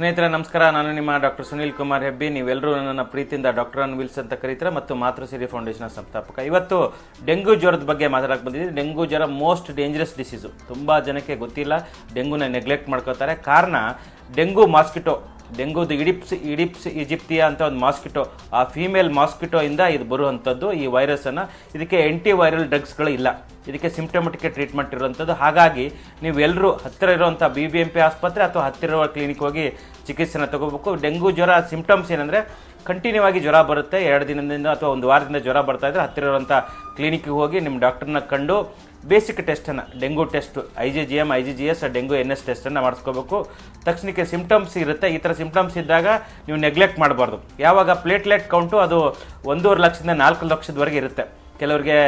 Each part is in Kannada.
ಸ್ನೇಹಿತರೆ, ನಮಸ್ಕಾರ. ನಾನು ನಿಮ್ಮ ಡಾಕ್ಟರ್ ಸುನೀಲ್ ಕುಮಾರ್ ಹೆಬ್ಬಿ. ನೀವೆಲ್ಲರೂ ನನ್ನ ಪ್ರೀತಿಯಿಂದ ಡಾಕ್ಟರ್ ಅನ್ ವಿಲ್ಸ್ ಅಂತ ಕರೀತಾರೆ ಮತ್ತು ಮಾತೃಸಿರಿ ಫೌಂಡೇಶನ್ ಸಂಸ್ಥಾಪಕ. ಇವತ್ತು ಡೆಂಗ್ಯೂ ಜ್ವರದ ಬಗ್ಗೆ ಮಾತಾಡಕ್ಕೆ ಬಂದಿದ್ದೀನಿ. ಡೆಂಗ್ಯೂ ಜ್ವರ ಮೋಸ್ಟ್ ಡೇಂಜರಸ್ ಡಿಸೀಸು. ತುಂಬ ಜನಕ್ಕೆ ಗೊತ್ತಿಲ್ಲ. ಡೆಂಗ್ಯೂನ ನೆಗ್ಲೆಕ್ಟ್ ಮಾಡ್ಕೋತಾರೆ. ಕಾರಣ ಡೆಂಗ್ಯೂ ಮಾಸ್ಕಿಟೋ ಡೆಂಗೂದು ಇಡಿಪ್ಸ್ ಇಡಿಪ್ಸ್ ಈಜಿಪ್ತಿಯಾ ಅಂತ ಒಂದು ಮಾಸ್ಕಿಟೋ, ಆ ಫೀಮೇಲ್ ಮಾಸ್ಕಿಟೋ ಇಂದ ಇದು ಬರುವಂಥದ್ದು ಈ ವೈರಸನ್ನು. ಇದಕ್ಕೆ ಎಂಟಿ ವೈರಲ್ ಡ್ರಗ್ಸ್ಗಳು ಇಲ್ಲ. ಇದಕ್ಕೆ ಸಿಂಪ್ಟಮೆಟಿಕ್ ಟ್ರೀಟ್ಮೆಂಟ್ ಇರುವಂಥದ್ದು. ಹಾಗಾಗಿ ನೀವೆಲ್ಲರೂ ಹತ್ತಿರ ಇರುವಂಥ ಬಿ ಬಿ ಎಂ ಪಿ ಆಸ್ಪತ್ರೆ ಅಥವಾ ಹತ್ತಿರ ಇರುವ ಕ್ಲಿನಿಕ್ ಹೋಗಿ ಚಿಕಿತ್ಸೆನ ತಗೋಬೇಕು. ಡೆಂಗೂ ಜ್ವರ ಸಿಂಪ್ಟಮ್ಸ್ ಏನಂದರೆ ಕಂಟಿನ್ಯೂ ಆಗಿ ಜ್ವರ ಬರುತ್ತೆ. ಎರಡು ದಿನದಿಂದ ಅಥವಾ ಒಂದು ವಾರದಿಂದ ಜ್ವರ ಬರ್ತಾ ಇದ್ರೆ ಹತ್ತಿರ ಇರುವಂಥ ಕ್ಲಿನಿಕ್ಗೆ ಹೋಗಿ ನಿಮ್ಮ ಡಾಕ್ಟರ್ನ ಕಂಡು basic ಟೆಸ್ಟನ್ನು dengue test I G G M I G G S dengue N S ಟೆಸ್ಟನ್ನು ಮಾಡಿಸ್ಕೋಬೇಕು. ತಕ್ಷಣಕ್ಕೆ ಸಿಂಪ್ಟಮ್ಸ್ ಇರುತ್ತೆ. ಈ ಥರ ಸಿಂಪ್ಟಮ್ಸ್ ಇದ್ದಾಗ ನೀವು ನೆಗ್ಲೆಕ್ಟ್ ಮಾಡಬಾರ್ದು. ಯಾವಾಗ ಪ್ಲೇಟ್ಲೆಟ್ ಕೌಂಟು ಅದು ಒಂದೂವರೆ ಲಕ್ಷದಿಂದ ನಾಲ್ಕು ಲಕ್ಷದವರೆಗೆ ಇರುತ್ತೆ. ಕೆಲವರಿಗೆ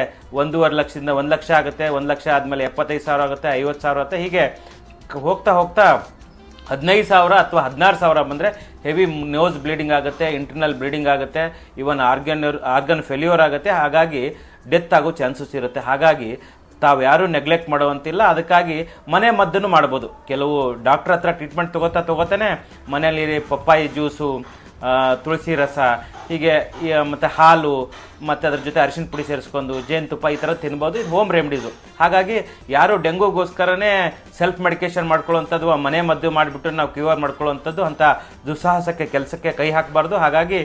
ಒಂದೂವರೆ ಲಕ್ಷದಿಂದ ಒಂದು ಲಕ್ಷ ಆಗುತ್ತೆ. ಒಂದು ಲಕ್ಷ ಆದಮೇಲೆ ಎಪ್ಪತ್ತೈದು ಸಾವಿರ ಆಗುತ್ತೆ, ಐವತ್ತು ಸಾವಿರ ಆಗುತ್ತೆ. ಹೀಗೆ ಹೋಗ್ತಾ ಹೋಗ್ತಾ ಹದಿನೈದು ಸಾವಿರ ಅಥವಾ ಹದಿನಾರು ಸಾವಿರ ಬಂದರೆ ಹೆವಿ ನೋಸ್ ಬ್ಲೀಡಿಂಗ್ ಆಗುತ್ತೆ ಇಂಟರ್ನಲ್ ಬ್ಲೀಡಿಂಗ್ ಆಗುತ್ತೆ ಇವನ್ ಆರ್ಗನ್ ಆರ್ಗನ್ ಫೇಲ್ಯೂರ್ ಆಗುತ್ತೆ. ಹಾಗಾಗಿ ಡೆತ್ ಆಗೋ ಚಾನ್ಸಸ್ ಇರುತ್ತೆ. ಹಾಗಾಗಿ ತಾವು ಯಾರೂ ನೆಗ್ಲೆಕ್ಟ್ ಮಾಡುವಂತಿಲ್ಲ. ಅದಕ್ಕಾಗಿ ಮನೆ ಮದ್ದನ್ನು ಮಾಡ್ಬೋದು. ಕೆಲವು ಡಾಕ್ಟ್ರ್ ಹತ್ರ ಟ್ರೀಟ್ಮೆಂಟ್ ತಗೋತಾ ತೊಗೋತಾನೆ ಮನೆಯಲ್ಲಿ ಪಪ್ಪಾಯಿ ಜ್ಯೂಸು ತುಳಸಿ ರಸ, ಹೀಗೆ ಮತ್ತು ಹಾಲು, ಮತ್ತು ಅದ್ರ ಜೊತೆ ಅರಿಶಿನ ಪುಡಿ ಸೇರಿಸ್ಕೊಂಡು ಜೇನುತುಪ್ಪ ಈ ಥರ ತಿನ್ಬೋದು. ಇದು ಹೋಮ್ ರೆಮಿಡೀಸು ಹಾಗಾಗಿ ಯಾರು ಡೆಂಗೂಗೋಸ್ಕರನೇ ಸೆಲ್ಫ್ ಮೆಡಿಕೇಶನ್ ಮಾಡ್ಕೊಳ್ಳೋವಂಥದ್ದು, ಆ ಮನೆ ಮದ್ದು ಮಾಡಿಬಿಟ್ಟು ನಾವು ಕ್ಯೂರ್ ಮಾಡ್ಕೊಳ್ಳೋವಂಥದ್ದು ಅಂಥ ದುಸ್ಸಾಹಸಕ್ಕೆ, ಕೆಲಸಕ್ಕೆ ಕೈ ಹಾಕಬಾರ್ದು. ಹಾಗಾಗಿ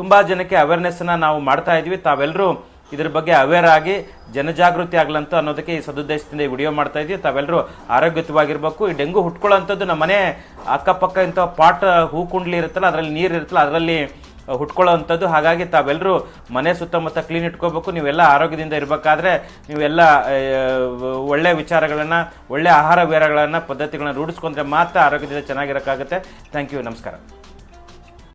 ತುಂಬ ಜನಕ್ಕೆ ಅವೇರ್ನೆಸ್ನ ನಾವು ಮಾಡ್ತಾ ಇದ್ವಿ. ತಾವೆಲ್ಲರೂ ಇದ್ರ ಬಗ್ಗೆ ಅವೇರ್ ಆಗಿ ಜನಜಾಗೃತಿ ಆಗ್ಲಂತ ಅನ್ನೋದಕ್ಕೆ ಈ ಸದುದ್ದೇಶದಿಂದ ಈ ವಿಡಿಯೋ ಮಾಡ್ತಾ ಇದೀವಿ. ತಾವೆಲ್ಲರೂ ಆರೋಗ್ಯಯುತವಾಗಿರ್ಬೇಕು. ಈ ಡೆಂಗು ಹುಟ್ಕೊಳ್ಳೋಂಥದ್ದು ನಮ್ಮ ಮನೆ ಅಕ್ಕಪಕ್ಕ ಇಂಥ ಪಾಟ್ ಹೂಕುಂಡ್ಲಿ ಇರುತ್ತಲ್ಲ, ಅದರಲ್ಲಿ ನೀರು ಇರುತ್ತಲ್ಲ, ಅದರಲ್ಲಿ ಹುಟ್ಕೊಳ್ಳೋವಂಥದ್ದು ಹಾಗಾಗಿ ತಾವೆಲ್ಲರೂ ಮನೆ ಸುತ್ತಮುತ್ತ ಕ್ಲೀನ್ ಇಟ್ಕೋಬೇಕು. ನೀವೆಲ್ಲ ಆರೋಗ್ಯದಿಂದ ಇರಬೇಕಾದ್ರೆ ನೀವೆಲ್ಲ ಒಳ್ಳೆ ವಿಚಾರಗಳನ್ನು, ಒಳ್ಳೆ ಆಹಾರ ವಿಹಾರಗಳನ್ನು ಪದ್ಧತಿಗಳನ್ನ ರೂಢಿಸ್ಕೊಂಡ್ರೆ ಮಾತ್ರ ಆರೋಗ್ಯದಿಂದ ಚೆನ್ನಾಗಿರೋಕ್ಕಾಗುತ್ತೆ. ಥ್ಯಾಂಕ್ ಯು ನಮಸ್ಕಾರ.